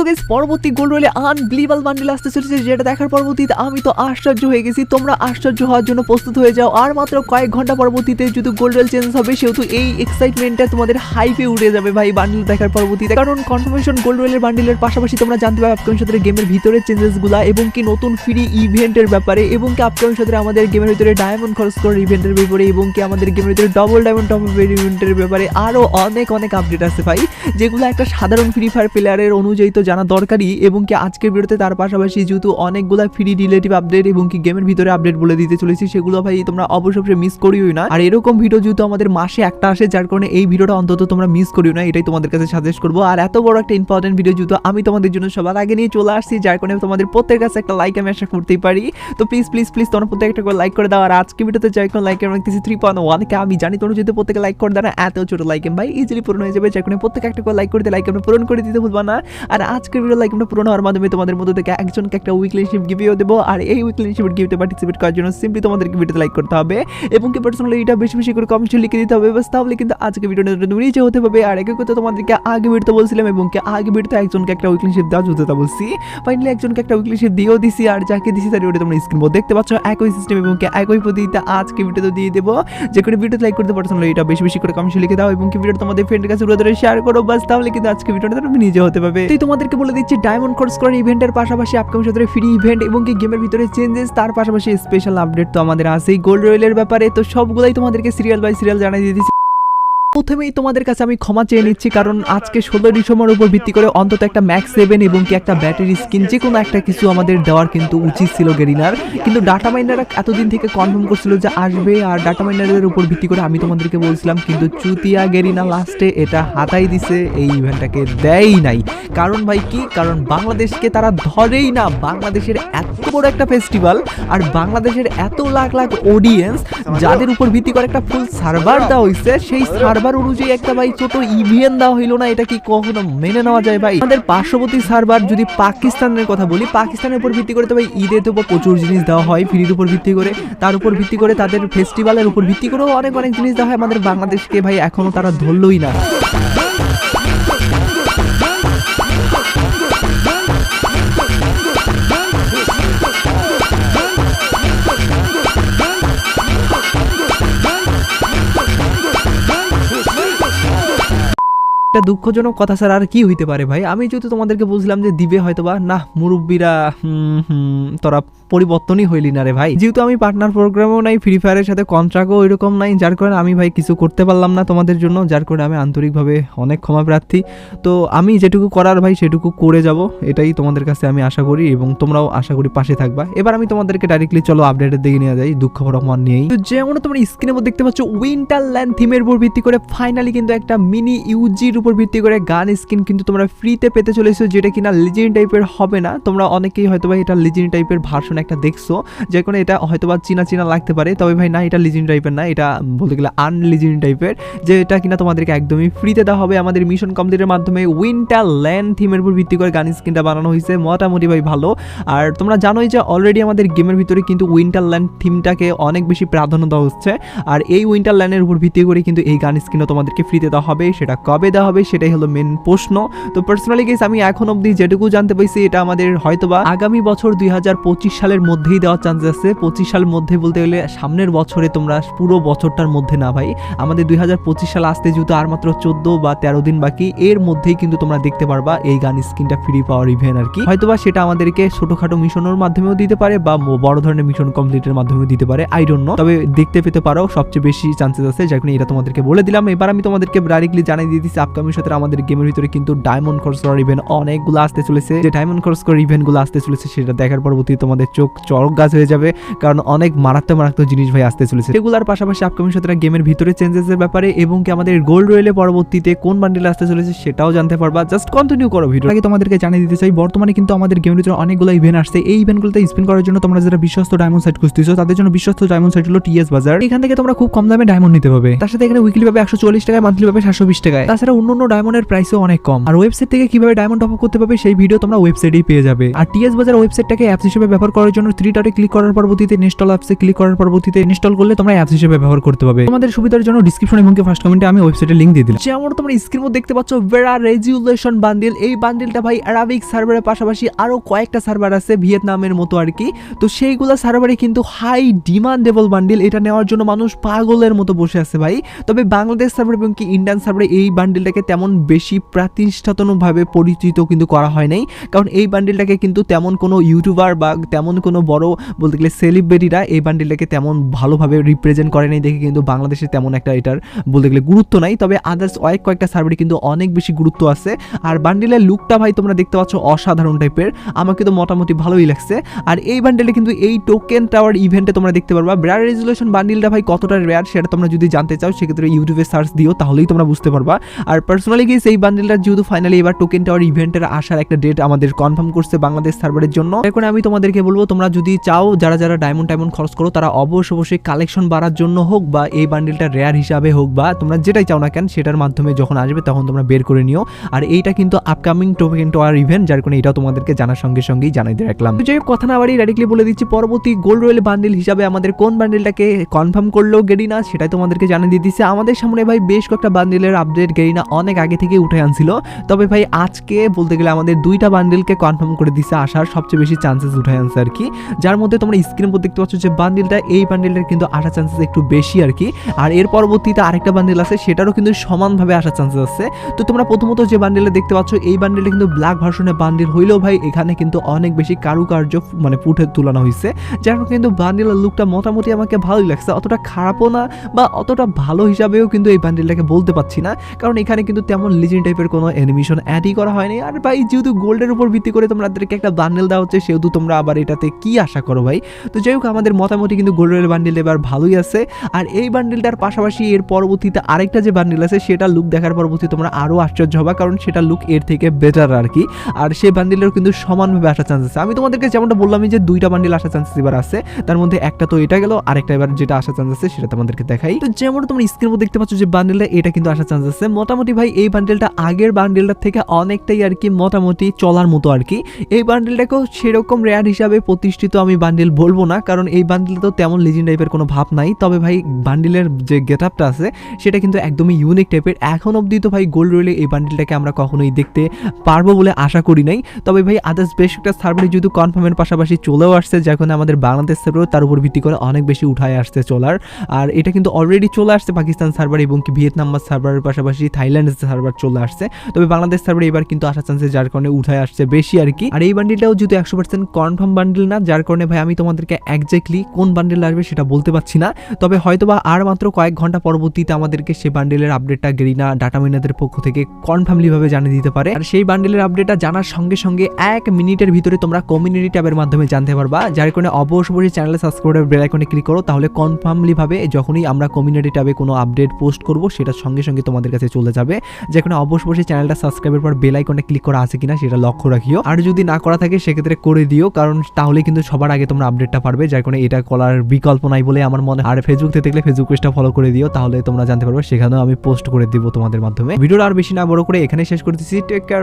So guys পরবর্তী gold রয়েলে unbelievable bundle আসতে চলেছে, যেটা দেখার পরবর্তীতে আমি তো আশ্চর্য হয়ে গেছি। তোমরা আশ্চর্য হওয়ার জন্য প্রস্তুত হয়ে যাও। আর মাত্র কয়েক ঘণ্টা পরবর্তীতে যদি গোল্ড রয়েল চেঞ্জ হবে, সেহেতু এই এক্সাইটমেন্টটা তোমাদের হাইপে উঠে যাবে ভাই বান্ডিল দেখার পরবর্তীতে। কারণ কনফার্মেশন গোল্ড রয়েলের বান্ডিলের পাশাপাশি তোমরা জানতে পারবে আপকামিং সাথে গেমের ভিতরে চেঞ্জেসগুলা এবং কি নতুন ফ্রি ইভেন্টের ব্যাপারে এবং কি আপকামিং সাথে আমাদের গেমের ভিতরে ডায়মন্ড খরচ করার ইভেন্টের ব্যাপারে এবং কি আমাদের গেমের ভিতরে ডবল ডায়মন্ড টপ ইভেন্টের ব্যাপারে আরও অনেক অনেক আপডেট আছে ভাই। যেগুলো একটা সাধারণ ফ্রি ফায়ার প্লেয়ারের অনুযায়ী তো জানা দরকারি এবং কি আজকের ভিডিওতে তার পাশাপাশি যেহেতু অনেকগুলো ফ্রি রিলেটিভ আপডেট এবং কি গেমের ভিতরে আপডেট বলে দিতে চলেছি, সেগুলো ভাই তোমরা অবশ্যই মিস করিও না। আর এরকম ভিডিও যেহেতু আমাদের মাসে একটা আসে, যার কারণে এই ভিডিওটা অন্তত তোমরা মিস করিও না, এটাই তোমাদের কাছে সাজেস্ট করব। আর এত বড় একটা ইম্পর্টেন্ট ভিডিও যেহেতু আমি তোমাদের জন্য সবার আগে নিয়ে চলে আসছি, যার কারণে তোমাদের প্রত্যেক কাছে একটা লাইক আমি আশা করতেই পারি। তো প্লিজ প্লিজ প্লিজ তোমরা প্রত্যেক একটা করে লাইক করে দাও। আর আজকে ভিডিওতে যাই কোনো লাইক আমি রাখতেছি থ্রি পয়েন্ট ওয়ানকে আমি জানি তোমরা যদি প্রত্যেকে লাইক করে দাও না, এত ছোট লাইক ভাই ইজিলি পূরণ হয়ে যাবে। যার কারণে প্রত্যেক একটা করে লাইক করে দিতে লাইক আমরা পূরণ করে দিতে ভুলবা না। আর আজকের ভিডিও লাইক আমরা পূরণ হওয়ার মাধ্যমে তোমাদের মধ্যে থেকে একজনকে একটা উইকলি শিপ গিফটও দেবো। আর এই উইকলি শিপ গিফটে পার্টিসিপেট করার জন্য সিম্পলি তোমাদেরকে ভিডিওতে লাইক করতে হবে। এবং কি পার্সোনালি এটা বেশি বেশি করে কমেন্টে লিখে দিতে হবে। বাস তাহলে কিন্তু আজকে ভিডিওটা নিচে হতে হবে আর একে কথা তোমাদেরকে আগে ভিডিওতে বলছিলাম এবং কি আগে ভিডিওতে একজনকে একটা উইকলি শিপ দেওয়া যেতে বলছি। ফাইনালি একজনকে একটা উইকলি শিপ দিয়েও দিছি। আর যাকে দিছি তার ওটা তোমরা স্ক্রিন দেখতে পাচ্ছ। একই সিস্টেম এবং কি একই পদ্ধতিতে আজকে ভিডিওতে দিয়ে দেবো। যে করে ভিডিওতে লাইক করতে পার্সোনালি এটা বেশি বেশি করে কমেন্টে লিখে দাও। এবং কি ভিডিওটা তোমাদের ফ্রেন্ডের কাছে শেয়ার করো। বাস তাহলে কিন্তু আজকে ভিডিওটা তুমি নিজে হতে পারবে। তাই তোমাদেরকে বলে দিচ্ছি ডায়মন্ড কোর্স করার ইভেন্টের পাশাপাশি আপকামিং সাথে ফ্রি ইভেন্ট এবং কি গেমের ভিতরে চেঞ্জেস তার পাশাপাশি স্পেশাল আপডেট তো আমাদের আছেই গোল্ড রয়েলের ব্যাপারে তো সবগুলাই তোমাদেরকে সিরিয়াল বাই সিরিয়াল জানাই দিয়ে দিচ্ছি প্রথমেই তোমাদের কাছে আমি ক্ষমা চেয়ে নিচ্ছি, কারণ আজকে ষোলো ডিসেম্বর উপর ভিত্তি করে অন্তত একটা ম্যাক্স সেভেন এবং কি একটা ব্যাটারি স্কিন যে কোনো একটা কিছু আমাদের দেওয়ার কিন্তু উচিত ছিল গেরিনার কিন্তু ডাটা মাইনাররা এতদিন থেকে কনফার্ম করছিল যে আসবে, আর ডাটা মাইনারের উপর ভিত্তি করে আমি তোমাদেরকে বলছিলাম, কিন্তু চুতিয়া গেরিনা লাস্টে এটা হাতাই দিছে, এই ইভেন্টটাকে দেয়ই নাই। কারণ ভাই কি? কারণ বাংলাদেশকে তারা ধরেই না, বাংলাদেশের এত বড় একটা ফেস্টিভ্যাল আর বাংলাদেশের এত লাখ লাখ অডিয়েন্স যাদের উপর ভিত্তি করে একটা ফুল সার্ভার দেওয়া হয়েছে সেই সার্ভার অনুযায়ী একটা ভাই ছোট ইভিএন দেওয়া হইল না, এটা কি কখনো মেনে নেওয়া যায় ভাই? আমাদের পার্শ্ববর্তী সার্ভার যদি পাকিস্তানের কথা বলি, পাকিস্তানের উপর ভিত্তি করে তো ভাই ঈদের তো প্রচুর জিনিস দেওয়া হয়, ফ্রির উপর ভিত্তি করে। তার উপর ভিত্তি করে তাদের ফেস্টিভ্যালের উপর ভিত্তি করেও অনেক অনেক জিনিস দেওয়া হয়। আমাদের বাংলাদেশকে ভাই এখনও তারা ধরলই না। এটা দুঃখজনক কথা স্যার, আর কি হইতে পারে ভাই? আমি যেহেতু তোমাদেরকে বুঝলাম যে দিবে হয়তো বা না মুরব্বীরা তোরা পরিবর্তনই হইলি না রে ভাই। যেহেতু আমি পার্টনার প্রোগ্রামও নাই ফ্রি ফায়ারের সাথে কন্ট্রাক্টও ওইরকম নাই, যার কারণে আমি ভাই কিছু করতে পারলাম না তোমাদের জন্য, যার কারণে আমি আন্তরিকভাবে অনেক ক্ষমা প্রার্থী। তো আমি যেটুকু করার ভাই, সেটুকু করে যাব, এটাই তোমাদের কাছে আমি আশা করি এবং তোমরাও আশা করি পাশে থাকবা। এবার আমি তোমাদেরকে ডাইরেক্টলি চলো আপডেটের দিকে নিয়ে যাই, দুঃখ রহমান নিয়েই। তো যেমন তোমরা স্ক্রিনের মধ্যে দেখতে পাচ্ছ উইন্টার ল্যান্ড থিমের উপর ভিত্তি করে ফাইনালি কিন্তু একটা মিনি ইউজির উপর ভিত্তি করে গান স্কিন কিন্তু তোমরা ফ্রিতে পেতে চলেছো, যেটা কিনা লিজেন্ড টাইপের হবে না। তোমরা অনেকেই হয়তো ভাই এটা লিজেন্ড টাইপের ভার্সন একটা দেখছ। যে কোনো এটা হয়তো বা চিনা চিনা লাগতে পারে, তবে ভাই না, এটা লিজেন্ড টাইপের না, এটা বলতে গেলে আনলিজেন্ড টাইপের যে এটা কিনা তোমাদেরকে একদমই ফ্রিতে দেওয়া হবে আমাদের মিশন কমপ্লিটের মাধ্যমে। উইন্টার ল্যান্ড থিমের উপর ভিত্তি করে গান স্কিনটা বানানো হয়েছে, মোটামুটি ভাই ভালো। আর তোমরা জানোই যে অলরেডি আমাদের গেমের ভিতরে কিন্তু উইন্টার ল্যান্ড থিমটাকে অনেক বেশি প্রাধান্য দেওয়া হচ্ছে। আর এই উইন্টার ল্যান্ডের উপর ভিত্তি করে কিন্তু এই গান স্কিনও তোমাদেরকে ফ্রিতে দেওয়া হবে, সেটা কবে দেওয়া হবে, সেটাই হলো মেন প্রশ্ন। তো পার্সোনালি গেস আমি এখন অবধি যেটুকু জানতে পাইছি এটা আমাদের হয়তোবা আগামী বছর দুই সালের মধ্যেই দেওয়ার চান্স আছে। পঁচিশ সালের মধ্যে বলতে গেলে সামনের বছরে তোমরা পুরো বছরটার মধ্যে না ভাই, আমাদের দুই সাল আসতে যেহেতু আর মাত্র চোদ্দ বা তেরো দিন বাকি, এর মধ্যেই কিন্তু তোমরা দেখতে পারবা এই গান স্কিনটা ফ্রি পাওয়ার ইভেন্ট আর কি। হয়তোবা সেটা আমাদেরকে ছোটখাটো মিশনের মাধ্যমেও দিতে পারে বা বড় ধরনের মিশন কমপ্লিটের মাধ্যমেও দিতে পারে আই ডোন্ট নো তবে দেখতে পেতে পারো, সবচেয়ে বেশি চান্সেস আছে কারণে এটা তোমাদেরকে বলে দিলাম। এবার আমি তোমাদেরকে ডাইরেক্টলি জানিয়ে দিয়ে দিচ্ছি আপকামিং সাথে আমাদের গেমের ভিতরে কিন্তু ডায়মন্ড খরচ করার ইভেন্ট অনেকগুলো আসতে চলেছে। যে ডায়মন্ড খরচ করার ইভেন্টগুলো আসতে চলেছে, সেটা দেখার পরবর্তী তোমাদের চোখ চরক গাছ হয়ে যাবে। কারণ অনেক মারাত্মক মারাত্মক জিনিস ভাই আসতে চলেছে। এগুলার পাশাপাশি আপকামিং সাথে গেমের ভিতরে চেঞ্জেসের ব্যাপারে এবং কি আমাদের গোল্ড রয়েলে পরবর্তীতে কোন বান্ডেল আসতে চলেছে সেটাও জানতে পারবা। জাস্ট কন্টিনিউ করো ভিডিও আগে তোমাদেরকে জানিয়ে দিতে চাই, বর্তমানে কিন্তু আমাদের গেমের ভিতরে অনেকগুলো ইভেন্ট আসছে। এই ইভেন্টগুলোতে স্পিন করার জন্য তোমরা যারা বিশ্বস্ত ডায়মন্ড সাইট খুঁজতেছো, তাদের জন্য বিশ্বস্ত ডায়মন্ড সাইট হলো টিএস বাজার এখান থেকে তোমরা খুব কম দামে ডায়মন্ড নিতে পারবে। তার সাথে এখানে উইকলি পাবে একশো চল্লিশ টাকায় মান্থলি পাবে সাতশো বিশ টাকায়। তাছাড়া অন্য অন্য ডায়মন্ডের প্রাইসও অনেক কম। আর ওয়েবসাইট থেকে কীভাবে ডায়মন্ড টপ করতে পারবে সেই ভিডিও তোমরা ওয়েবসাইটেই পেয়ে যাবে। আর টিএস বাজার ওয়েবসাইটটাকে অ্যাপস হিসেবে ব্যবহার করার জন্য থ্রি ডটে ক্লিক করার পরবর্তীতে ইনস্টল অ্যাপসে ক্লিক করার পরবর্তীতে ইনস্টল করলে তোমরা অ্যাপস হিসেবে ব্যবহার করতে পারবে। তোমাদের সুবিধার জন্য ডিসক্রিপশন এবং ফার্স্ট কমেন্টে আমি ওয়েবসাইটের লিঙ্ক দিয়ে দিলাম। যেমন তোমরা স্ক্রিন মধ্যে দেখতে পাচ্ছ ভেরা রেজুলেশন বান্ডিল এই বান্ডিলটা ভাই অ্যারাবিক সার্ভারের পাশাপাশি আরও কয়েকটা সার্ভার আছে ভিয়েতনামের মতো আর কি। তো সেইগুলো সার্ভারে কিন্তু হাই ডিমান্ডেবল বান্ডিল এটা নেওয়ার জন্য মানুষ পাগলের মতো বসে আছে ভাই। তবে বাংলাদেশ সার্ভার এবং কি ইন্ডিয়ান সার্ভারে এই বান্ডিলটাকে তেমন বেশি প্রাতিষ্ঠাতনভাবে পরিচিত কিন্তু করা হয় নাই। কারণ এই বান্ডিলটাকে কিন্তু তেমন কোনো ইউটিউবার বা তেমন কোনো বড় বলতে গেলে সেলিব্রিটিরা এই বান্ডিলটাকে তেমন ভালোভাবে রিপ্রেজেন্ট করে নাই দেখে কিন্তু বাংলাদেশে তেমন একটা এটার বলতে গেলে গুরুত্ব নাই। তবে আদার্স অনেক কয়েকটা সার্ভারে কিন্তু অনেক বেশি গুরুত্ব আছে। আর বান্ডিলের লুকটা ভাই তোমরা দেখতে পাচ্ছ অসাধারণ টাইপের আমাকে তো মোটামুটি ভালোই লাগছে। আর এই বান্ডিলে কিন্তু এই টোকেন টাওয়ার ইভেন্টে তোমরা দেখতে পারবা। ব্রার রেজুলেশন বান্ডিলটা ভাই কতটা রেয়ার সেটা তোমরা যদি জানতে চাও, সেক্ষেত্রে ইউটিউবে সার্চ দিও, তাহলেই তোমরা বুঝতে পারবা। আর পার্সোনালি গিয়ে এই বান্ডিলটা যেহেতু ফাইনালি এবার টোকেন টাওয়ার ইভেন্টের আসার একটা ডেট আমাদের কনফার্ম করছে বাংলাদেশ সার্ভারের জন্য। এখন আমি তোমাদেরকে বলব, তোমরা যদি চাও, যারা যারা ডায়মন্ড টাইমন্ড খরচ করো, তারা অবশ্য অবশ্যই কালেকশন বাড়ার জন্য হোক বা এই বান্ডিলটা রেয়ার হিসাবে হোক বা তোমরা যেটাই চাও না কেন, সেটার মাধ্যমে যখন আসবে তখন তোমরা বের করে নিও। আর এইটা কিন্তু আপকামিং টোকেন টাওয়ার ইভেন্ট যার কারণে এটাও তোমাদেরকে জানার সঙ্গে সঙ্গেই জানাই দিয়ে রাখলাম। যাই কথা না বাড়ি ডাইরেক্টলি বলে দিচ্ছি, পরবর্তী গোল্ড রয়েল বান্ডিল হিসাবে আমাদের কোন বান্ডিলটাকে কনফার্ম করল গেরিনা, সেটাই তোমাদেরকে জানিয়ে দিয়ে দিচ্ছে। আমাদের সামনে ভাই বেশ কয়েকটা বান্ডিলের আপডেট গেরিনা অনেক আগে থেকে উঠে আনছিল। তবে ভাই, আজকে বলতে গেলে আমাদের দুইটা বান্ডিলকে কনফার্ম করে দিছে আসার সবচেয়ে বেশি চান্সেস উঠে আনছে আর কি। যার মধ্যে তোমরা স্ক্রিন উপর দেখতে পাচ্ছ যে বান্ডিলটা এই বান্ডিলটার কিন্তু আসার চান্সেস একটু বেশি আর কি। আর এর পরবর্তীতে আরেকটা বান্ডিল আছে, সেটারও কিন্তু সমানভাবে আসার চান্সেস আছে। তো তোমরা প্রথমত যে বান্ডিলটা দেখতে পাচ্ছ, এই বান্ডিলটা কিন্তু ব্ল্যাক ভার্সনের বান্ডিল হইলেও ভাই, এখানে কিন্তু অনেক বেশি কারুকার্য মানে ফুটে তুলানো হয়েছে যার কিন্তু বান্ডিলের লুকটা মোটামুটি আমাকে ভালোই লাগছে। অতটা খারাপও না বা অতটা ভালো হিসাবেও কিন্তু এই বান্ডিলটাকে বলতে পারছি না। কারণ এখানে কিন্তু তেমন লিজেন্ড টাইপের কোনো অ্যানিমেশন অ্যাডই করা হয়নি। আর ভাই, যেহেতু গোল্ডের উপর ভিত্তি করে তোমাদেরকে একটা বান্ডেল দেওয়া হচ্ছে, সেহেতু তোমরা আবার এটাতে কি আশা করো ভাই? তো যাই হোক, আমাদের মোটামুটি কিন্তু গোল্ডের বান্ডিল এবার ভালোই আছে। আর এই বান্ডিলটার পাশাপাশি এর পরবর্তীতে আরেকটা যে বান্ডিল আছে, সেটা লুক দেখার পরবর্তী তোমরা আরও আশ্চর্য হবা, কারণ সেটা লুক এর থেকে বেটার আর কি। আর সেই বান্ডিলেরও কিন্তু সমানভাবে আসার চান্স আছে। আমি তোমাদেরকে যেমনটা বললামই যে দুইটা বান্ডিল আসার চান্সেস এবার আছে, তার মধ্যে একটা তো এটা গেল, আরেকটা এবার যেটা আসার চান্স আছে, সেটা তোমাদেরকে দেখাই। তো যেমন তোমরা স্ক্রিন দেখতে পাচ্ছ যে বান্ডিলটা এটা কিন্তু আসার চান্স আছে। মোটামুটি ভাই, এই বান্ডিলটা আগের বান্ডিলটার থেকে অনেকটাই আর কি মোটামুটি চলার মতো আর কি। এই বান্ডিলটাকেও সেরকম রেয়ার হিসাবে প্রতিষ্ঠিত আমি বান্ডিল বলব না, কারণ এই বান্ডিলে তো তেমন লিজেন্ড টাইপের কোনো ভাব নাই। তবে ভাই বান্ডিলের যে গেট আপটা আছে, সেটা কিন্তু একদমই ইউনিক টাইপের এখন অবধি তো ভাই গোল্ড রয়েলে এই বান্ডিলটাকে আমরা কখনোই দেখতে পারব বলে আশা করি নাই। তবে ভাই আদার্স বেশ একটা সার্ভারে যেহেতু কনফার্মের পাশাপাশি চলেও আসছে যখন আমাদের বাংলাদেশ সার্ভারও তার উপর ভিত্তি করে অনেক বেশি উঠায় আসছে চলার। আর এটা কিন্তু অলরেডি চলে আসছে পাকিস্তান সার্ভার এবং কি ভিয়েতনাম সার্ভারের পাশাপাশি থাইল্যান্ডের সার্ভার চলে আসছে। তবে বাংলাদেশ সার্ভারে এবার কিন্তু আসার চান্সেস যার কারণে উঠায় আসছে বেশি আর কি। আর এই বান্ডিলটাও যেহেতু একশো পার্সেন্ট কনফার্ম বান্ডিল না, যার কারণে ভাই আমি তোমাদেরকে একজ্যাক্টলি কোন বান্ডিল আসবে সেটা বলতে পারছি না। তবে হয়তোবা আর মাত্র কয়েক ঘণ্টা পরবর্তীতে আমাদেরকে সেই বান্ডিলের আপডেটটা গেরিনা ডাটা মিনাদের পক্ষ থেকে কনফার্মলি ভাবে জানিয়ে দিতে পারে। আর সেই বান্ডিলের আপডেটটা জানার সঙ্গে সঙ্গে এক মিনিটের ভিতরে তোমরা কমিউনিটি ট্যাবের মাধ্যমে জানতে পারবা। যার কারণে অবশ্যই চ্যানেলে সাবস্ক্রাইব বেল আইকনে ক্লিক করো, তাহলে কনফার্মলি ভাবে যখনই আমরা কমিউনিটি ট্যাবে কোনো আপডেট পোস্ট করব সেটা সঙ্গে সঙ্গে তোমাদের কাছে চলে যাবে। যেখানে বসে চ্যানেলটা সাবস্ক্রাইবের পর বেল আইকনে ক্লিক করা আছে কিনা সেটা লক্ষ্য রাখিও। আর যদি না করা থাকে, সেক্ষেত্রে করে দিও, কারণ তাহলে কিন্তু সবার আগে তোমরা আপডেটটা পারবে। যার কারণে এটা করার বিকল্প নাই বলে আমার মনে। আর ফেসবুক থেকে দেখলে ফেসবুক পেজটা ফলো করে দিও, তাহলে তোমরা জানতে পারবে। সেখানেও আমি পোস্ট করে দিব তোমাদের মাধ্যমে। ভিডিওটা আর বেশি না, বড় করে এখানে শেষ করতেছি। Take care